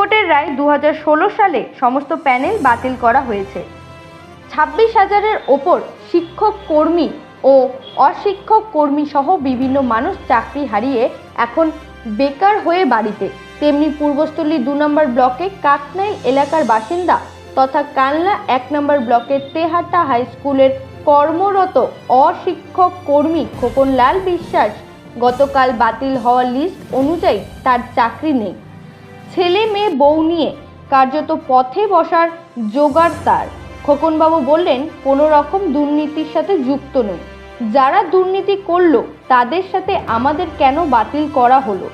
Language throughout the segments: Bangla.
হাইকোর্টের রায় দু হাজার ষোলো সালে সমস্ত প্যানেল বাতিল করা হয়েছে। ছাব্বিশ হাজারের ওপর শিক্ষক কর্মী ও অশিক্ষক কর্মী সহ বিভিন্ন মানুষ চাকরি হারিয়ে এখন বেকার হয়ে বাড়িতে। তেমনি পূর্বস্থলী দু নম্বর ব্লকে কাকনাইল এলাকার বাসিন্দা তথা কানলা এক নম্বর ব্লকের তেহাটা হাই স্কুলের কর্মরত অশিক্ষক কর্মী খোকনলাল বিশ্বাস গতকাল বাতিল হওয়া লিস্ট অনুযায়ী তার চাকরি নেই। ছেলে মেয়ে বউ নিয়ে কার্যত পথে বসার জোগাড় তার। খোকনবাবু বললেন কোনো রকম দুর্নীতির সাথে যুক্ত নই। যারা দুর্নীতি করল তাদের সাথে আমাদের কেন বাতিল করা হলো?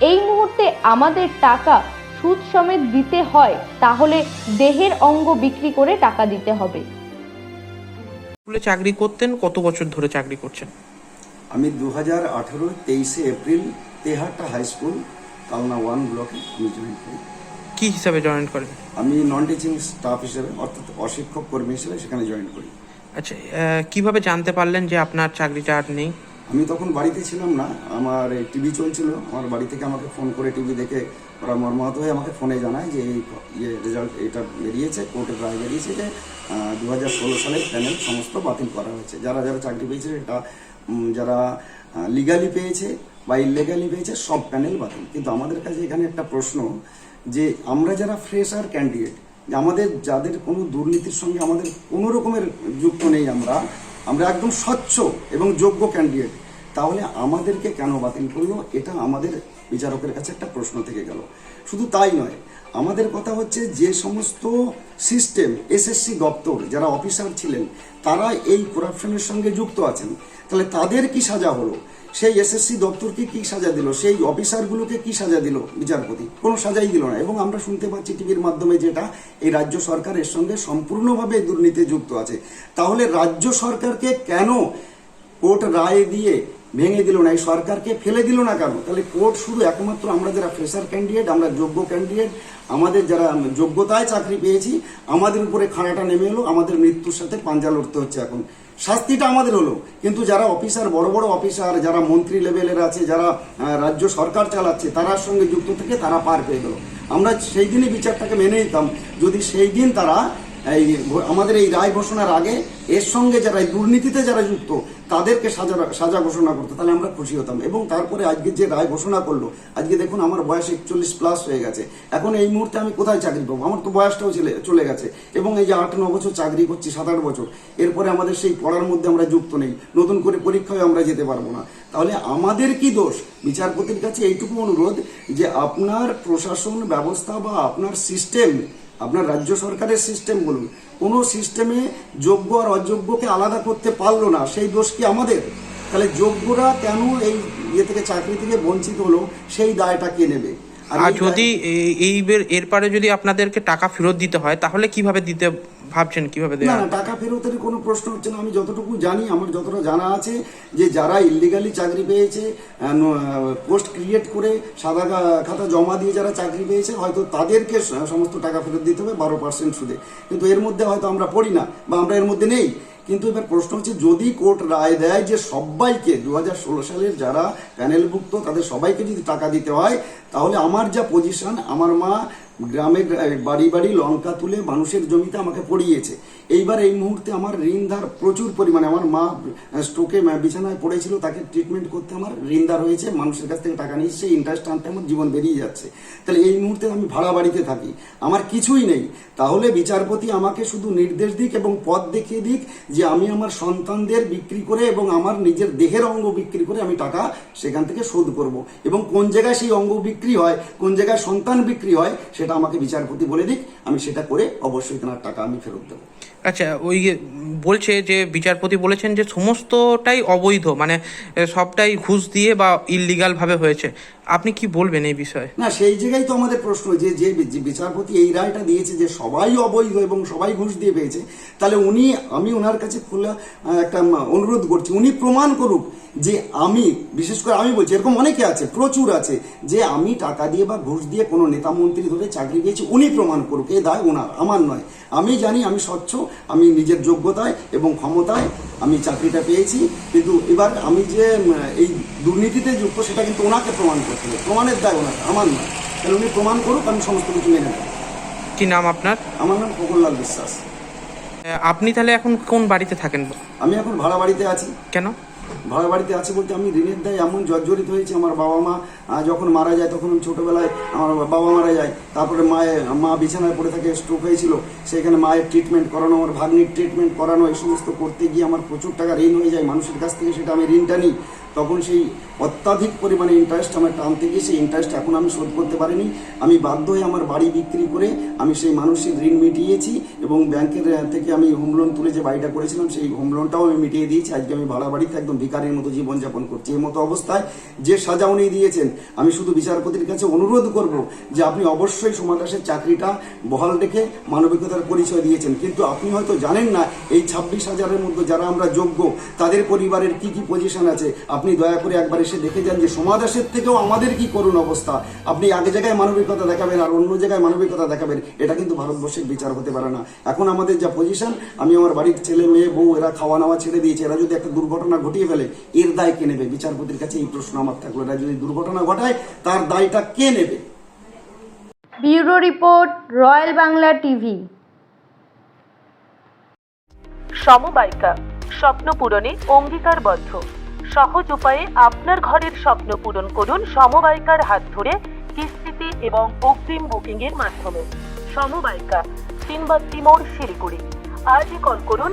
এই মুহূর্তে আমাদের টাকা সুদ সমেত দিতে হয় তাহলে দেহের অঙ্গ বিক্রি করে টাকা দিতে হবে। স্কুলে চাকরি করতেন কত বছর ধরে চাকরি করছেন? আমি দু হাজার আঠেরো তেইশে April Tehatta high school Kalna one ব্লকে আমি জয়েন করি। কি হিসাবে জয়েন করেন? আমি নন টিচিং স্টাফ হিসেবে অর্থাৎ অশিক্ষক কর্মী হিসেবে সেখানে জয়েন করি। আচ্ছা কীভাবে জানতে পারলেন যে আপনার চাকরিটা আর নেই? আমি তখন বাড়িতে ছিলাম না আমার টিভি চলছিল আমার বাড়ি থেকে আমাকে ফোন করে টিভি দেখে ওরা মর্মাহত হয়ে আমাকে ফোনে জানায় যে এই ইয়ে রেজাল্ট এটা বেরিয়েছে কোর্টের রায় বেরিয়েছে যে দু হাজার ষোলো সালের প্যানেল সমস্ত বাতিল করা হয়েছে। যারা যারা চাকরি পেয়েছে এটা যারা লিগালি পেয়েছে বা ইলিগালি পেয়েছে, সব প্যানেল বাতিল। কিন্তু আমাদের কাছে এখানে একটা প্রশ্ন যে আমরা যারা ফ্রেশার ক্যান্ডিডেট আমাদের যাদের কোনো দুর্নীতির সঙ্গে আমাদের কোনো রকমের যুক্ত নেই আমরা আমরা একদম স্বচ্ছ এবং যোগ্য ক্যান্ডিডেট তাহলে আমাদেরকে কেন বাতিল করল? এটা আমাদের বিচারকের কাছে একটা প্রশ্ন থেকে গেল। শুধু তাই নয়, আমাদের কথা হচ্ছে যে সমস্ত সিস্টেম এসএসসি দপ্তর, যারা অফিসার ছিলেন, তারা এই করাপশনের সঙ্গে যুক্ত আছেন। তাহলে তাদের কি সাজা হলো? সেই এসএসসি দপ্তরকে কি সাজা দিল? সেই অফিসারগুলোকে কি সাজা দিল বিচারপতি? কোনো সাজাই দিল না। এবং আমরা শুনতে পাচ্ছি টিভির মাধ্যমে যেটা, এই রাজ্য সরকার এর সঙ্গে সম্পূর্ণভাবে দুর্নীতি যুক্ত আছে। তাহলে রাজ্য সরকারকে কেন কোর্ট রায় দিয়ে ভেঙে দিল না? এই সরকারকে ফেলে দিল না কেন? তাহলে কোর্ট শুধু একমাত্র আমরা যারা ফ্রেশার ক্যান্ডিডেট আমরা যোগ্য ক্যান্ডিডেট আমাদের যারা যোগ্যতায় চাকরি পেয়েছি, আমাদের উপরে খাড়াটা নেমে এলো, আমাদের মৃত্যুর সাথে পাঞ্জা লড়তে হচ্ছে এখন। শাস্তিটা আমাদের হলো। কিন্তু যারা অফিসার, বড় বড় অফিসার, যারা মন্ত্রী লেভেলের আছে, যারা রাজ্য সরকার চালাচ্ছে, তারার সঙ্গে যুক্ত থেকে তারা পার পেয়ে গেল। আমরা সেই দিনই বিচারটাকে মেনে নিতাম। যদি সেই দিন তারা এই আমাদের এই রায় ঘোষণার আগে এর সঙ্গে যারা দুর্নীতিতে যারা যুক্ত, তাদেরকে সাজা সাজা ঘোষণা করতো, তাহলে আমরা খুশি হতাম। এবং তারপরে আজকে যে রায় ঘোষণা করল, আজকে দেখুন আমার বয়স একচল্লিশ প্লাস হয়ে গেছে। এখন এই মুহূর্তে আমি কোথায় চাকরি পাবো? আমার তো বয়সটাও চলে গেছে। এবং এই যে আট ন বছর চাকরি করছি, সাত আট বছর, এরপরে আমাদের সেই পড়ার মধ্যে আমরা যুক্ত নেই। নতুন করে পরীক্ষায় আমরা যেতে পারব না। তাহলে আমাদের কি দোষ? বিচারপতির কাছে এইটুকু অনুরোধ যে আপনার প্রশাসন ব্যবস্থা বা আপনার সিস্টেম আপনার রাজ্য সরকারের সিস্টেম বলুন। কোনো সিস্টেমে যোগ্য আর অযোগ্যকে আলাদা করতে পারল না সেই দোষ কি আমাদের? তাহলে যোগ্যরা কেন এই ইয়ে থেকে চাকরি থেকে বঞ্চিত হলো সেই দায়টা কে নেবে? আর যদি এই- এরপরে যদি আপনাদেরকে টাকা ফেরত দিতে হয় তাহলে কীভাবে দিতে ভাবছেন কীভাবে না দেওয়া না টাকা ফেরতের কোনো প্রশ্ন হচ্ছে না। আমি যতটুকু জানি আমার যতটা জানা আছে যে যারা ইলিগালি চাকরি পেয়েছে পোস্ট ক্রিয়েট করে সাদা খাতা জমা দিয়ে যারা চাকরি পেয়েছে হয়তো তাদেরকে সমস্ত টাকা ফেরত দিতে হবে বারো পার্সেন্ট সুদে। কিন্তু এর মধ্যে হয়তো আমরা পড়ি না বা আমরা এর মধ্যে নেই। কিন্তু এবার প্রশ্ন হচ্ছে যদি কোর্ট রায় দেয় যে সবাইকে দু হাজার ষোলো সালের যারা প্যানেলভুক্ত তাদের সবাইকে যদি টাকা দিতে হয় তাহলে আমার যা পজিশন আমার মা গ্রামে বাড়ি বাড়ি লঙ্কা তুলে মানুষের জমিতে আমাকে পড়িয়েছে। এইবার এই মুহূর্তে আমার ঋণধার প্রচুর পরিমাণে, আমার মা স্ট্রোকে বিছানায় পড়েছিল, তাকে ট্রিটমেন্ট করতে আমার ঋণধার হয়েছে মানুষের কাছ থেকে টাকা নিয়ে সেই ইন্টারেস্ট আনতে আমার জীবন বেরিয়ে যাচ্ছে। তাহলে এই মুহূর্তে আমি ভাড়া বাড়িতে থাকি, আমার কিছুই নেই। তাহলে বিচারপতি আমাকে শুধু নির্দেশ দিক এবং পথ দেখিয়ে দিক যে আমি আমার সন্তানদের বিক্রি করে এবং আমার নিজের দেহের অঙ্গ বিক্রি করে আমি টাকা সেখান থেকে শোধ করব। এবং কোন জায়গায় সেই অঙ্গ বিক্রি হয়, কোন জায়গায় সন্তান বিক্রি হয়, সেটা আমাকে বিচারপতি বলে দিক, আমি সেটা করে অবশ্যই তেনার টাকা আমি ফেরত দেবো। আচ্ছা ওই বলছে যে, বিচারপতি বলেছেন যে, সমস্তটাই অবৈধ মানে সবটাই ঘুষ দিয়ে বা ইললিগাল ভাবে হয়েছে। আপনি কি বলবেন এই বিষয়ে? না, সেই জায়গায় তো আমাদের প্রশ্ন যে যে বিচারপতি এই রায়টা দিয়েছে যে সবাই অবৈধ এবং সবাই ঘুষ দিয়ে পেয়েছে, তাহলে উনি, আমি ওনার কাছে খোলা একটা অনুরোধ করছি, উনি প্রমাণ করুক যে আমি, বিশেষ করে আমি বলছি, এরকম অনেকে আছে, প্রচুর আছে, যে আমি টাকা দিয়ে বা ঘুষ দিয়ে কোনো নেতা মন্ত্রী ধরে চাকরি পেয়েছি, উনি প্রমাণ করুক, এ দায় ওনার, আমার নয়। আমি জানি আমি স্বচ্ছ, আমি নিজের যোগ্যতায় এবং ক্ষমতায় আমি চাকরিটা পেয়েছি কিন্তু এবার আমি যে এই দুর্নীতিতে যুক্ত সেটা কিন্তু ওনাকে প্রমাণ করতে হবে। প্রমাণের দায় ওনাকে আমার নয়। তাহলে উনি প্রমাণ করুক আমি সমস্ত কিছু মেনে নেব। কি নাম আপনার? আমার নাম প্রকল্লাল বিশ্বাস। আপনি তাহলে এখন কোন বাড়িতে থাকেন? আমি এখন ভাড়া বাড়িতে আছি। কেন? ভাড়া বাড়িতে আছি বলতে আমি ঋণের দায় এমন জর্জরিত হয়েছে, আমার বাবা মা যখন মারা যায় তখন আমি ছোটবেলায় আমার বাবা মারা যায়, তারপরে মায়ের মা বিছানায় পড়ে থাকে স্ট্রোক হয়েছিল, সেখানে মায়ের ট্রিটমেন্ট করানো, আমার ভাগ্নির ট্রিটমেন্ট করানো, এই সমস্ত করতে গিয়ে আমার প্রচুর টাকা ঋণ হয়ে যায়, মানুষের কাছ থেকে সেটা আমি ঋণটা নিই। তখন সেই অত্যাধিক পরিমাণে ইন্টারেস্ট আমার টানতে গিয়ে সেই ইন্টারেস্ট এখন আমি শোধ করতে পারিনি। আমি বাধ্য হয়ে আমার বাড়ি বিক্রি করে আমি সেই মানুষের ঋণ মিটিয়েছি এবং ব্যাংকের থেকে আমি হোম লোন তুলে যে বাড়িটা করেছিলাম, সেই হোম লোনটাও আমি মিটিয়ে দিয়েছি। আজকে আমি ভাড়া বাড়িতে একদম ভিকারের মতো জীবনযাপন করছি। এই মতো অবস্থায় যে সাজা উনি দিয়েছেন, আমি শুধু বিচারপতির কাছে অনুরোধ করব যে আপনি অবশ্যই সমাদাসের চাকরিটা বহাল রেখে মানবিকতার পরিচয় দিয়েছেন। কিন্তু আপনি হয়তো জানেন না, এই ছাব্বিশ হাজারের মধ্যে যারা আমরা যোগ্য, তাদের পরিবারের কি কি পজিশন আছে? আপনি দয়া করে একবার এসে দেখে যান যে সমাদাসের থেকেও আমাদের কি করুণ অবস্থা। আপনি এক জায়গায় মানবিকতা দেখাবেন আর অন্য জায়গায় মানবিকতা দেখাবেন, এটা কিন্তু ভারতবর্ষের বিচার হতে পারে না। এখন আমাদের যা পজিশন আমি আমার বাড়ির ছেলে, মেয়ে, বউ, এরা খাওয়া নাওয়া ছেড়ে দিয়েছে। এরা যদি একটা দুর্ঘটনা ঘটিয়ে ফেলে এর দায় কে নেবে? বিচারপতির কাছে এই প্রশ্ন আমার থাকল এরা যদি দুর্ঘটনা ঘটায় তার দায়টা কে নেবে? Bureau report royal Bangla TV. সমবায়িকা স্বপ্ন পূরণে অঙ্গীকারবদ্ধ সহজ উপায়ে আপনার ঘরের স্বপ্ন পূরণ করুন সমবায়িকার হাত ধরে কিস্তিতে এবং অগ্রিম বুকিং এর মাধ্যমে। সমবায়িকা তিনবাত্তি মোড় শিলিগুড়ি। আজই কল করুন